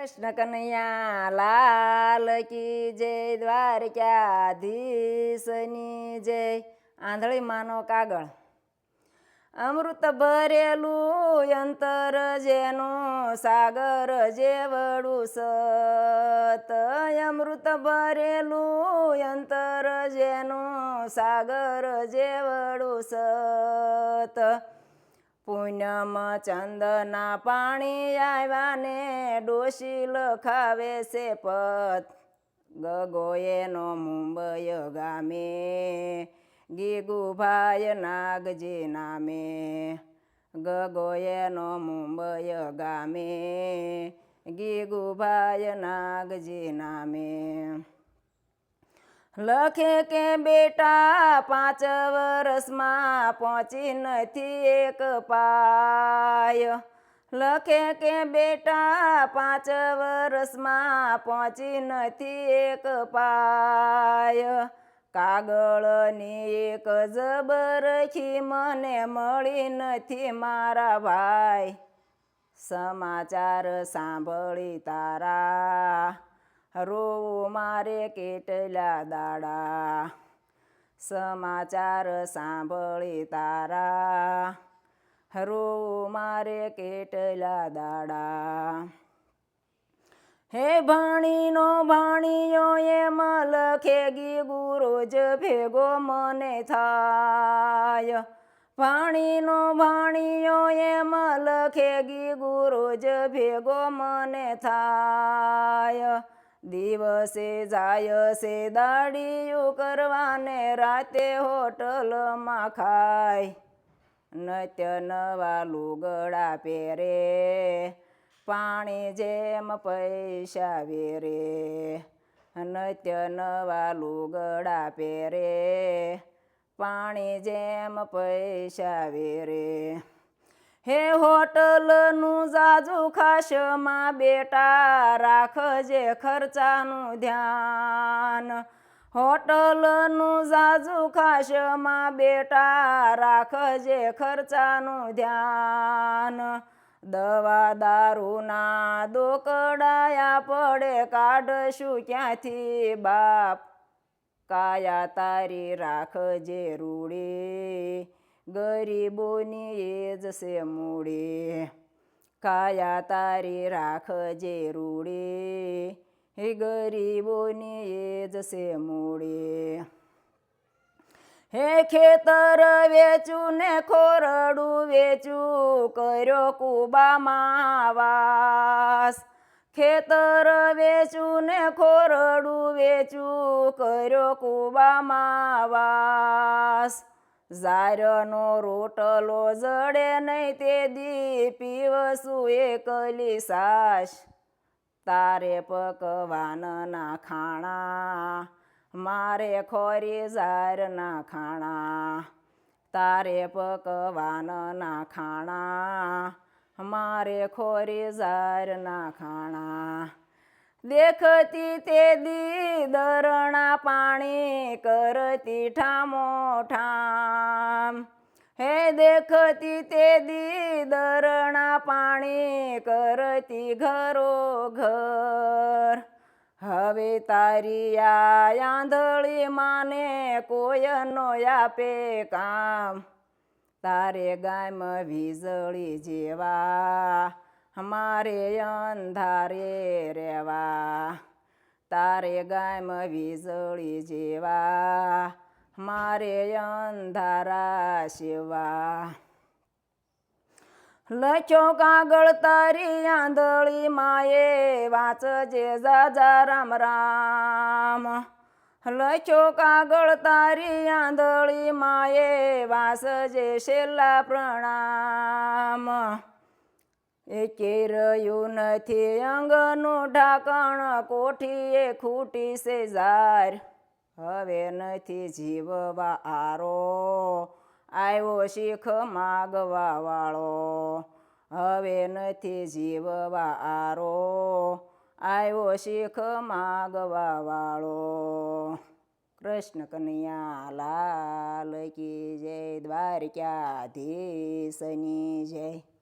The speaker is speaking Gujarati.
કૃષ્ણ કનૈયા લાલ કી જય, દ્વારકાધીશની જય. આંધળી માનો કાગળ. અમૃત ભરેલું અંતર જેનું સાગર જેવડું સત. અમૃત ભરેલું અંતર જેનું સાગર જેવડું સત. પૂનમ ચંદના પાણી આવ્યા ને લખાવે છે પત. ગગોએનો મુંબઈ ગામે, ગીગુભાઈ નાગજી નામે. ગગોએનો મુંબઈ ગામે, ગીગુભાઈ નાગજી નામે. લખે કે બેટા પાંચ વર્ષમાં પહોંચી નથી એક પાય લખે કે બેટા પાંચ વર્ષમાં પહોંચી નથી એક પાય કાગળની એક જબરખી મને મળી નથી મારા ભાઈ સમાચાર સાંભળી તારા રોવું મારે કેટલા દાડા? સમાચાર સાંભળી તારા. રોવું મારે કેટલા દાડા? હે ભાણીનો ભાણીયો, એમ લખેગી ગુરોજ ભેગો મને થાય. ભાણીનો ભાણીયો, એમ લખેગી ગુરોજ ભેગો મને થાય. દિવસે જાય છે દાડીયું કરવાને રાતે હોટલમાં ખાય. નત્ય નવા લુગડા પહેરે, પાણી જેમ પૈસા વેરે. નત્ય નવા લુગડા પહેરે, પાણી જેમ પૈસા વેરે. હે હોટલનું જાજુ ખાશમાં બેટા રાખજે ખર્ચાનું ધ્યાન હોટલનું જાજુ ખાશમાં બેટા રાખજે ખર્ચાનું ધ્યાન દવા દારૂના દોકડાયા પડે કાઢશું ક્યાંથી બાપ કાયા તારી રાખજે રૂડી गरीबोनी जसे मुडे. काया तारी राख जे रुडे हे गरीबोनी जसे मुडे. हे खेतर वेचू ने खोरडू वेचू करो कुबा मावास. खेतर वेचू ने खोरडू वेचू करो कुबा मावास. ઝારનો રોટલો જડે નહીં તે દી પીવસું એકલી સાસ તારે પકવાનના ખાણા, મારે ખોરી ઝારના ખાણા. તારે પકવાનના ખાણા, મારે ખોરી ઝારના ખાણા. દેખતી તે દી દરણા પાણી કરતી ઠામો ઠામ. હે દેખતી તે દી દરણા પાણી કરતી ઘરો ઘર. હવે તારી આ આંધળી માને કોઈ નો આપે કામ. તારે ગામ વીજળી જેવા મારે અંધારે રેવા તારે ગાયમાં વીજળી જેવા, મારે અંધારા સેવા. લખ્યો કાગળ તારી આંધળી માએ, વાંચજે જાજા રામ રામ. લખ્યો કાગળ તારી આંધળી માએ, વાંચજે છેલ્લા પ્રણામ. એકે નથી અંગનું ઢાંકણ કોઠીએ ખૂટી છે ઝાર. હવે નથી જીવવા આરો. આવ્યો શીખ માગવા વાળો. હવે નથી જીવવા આરો. આવ્યો શીખ માગવા વાળો. કૃષ્ણ કનૈયા લાલ કી જય દ્વારકાધીશની જય.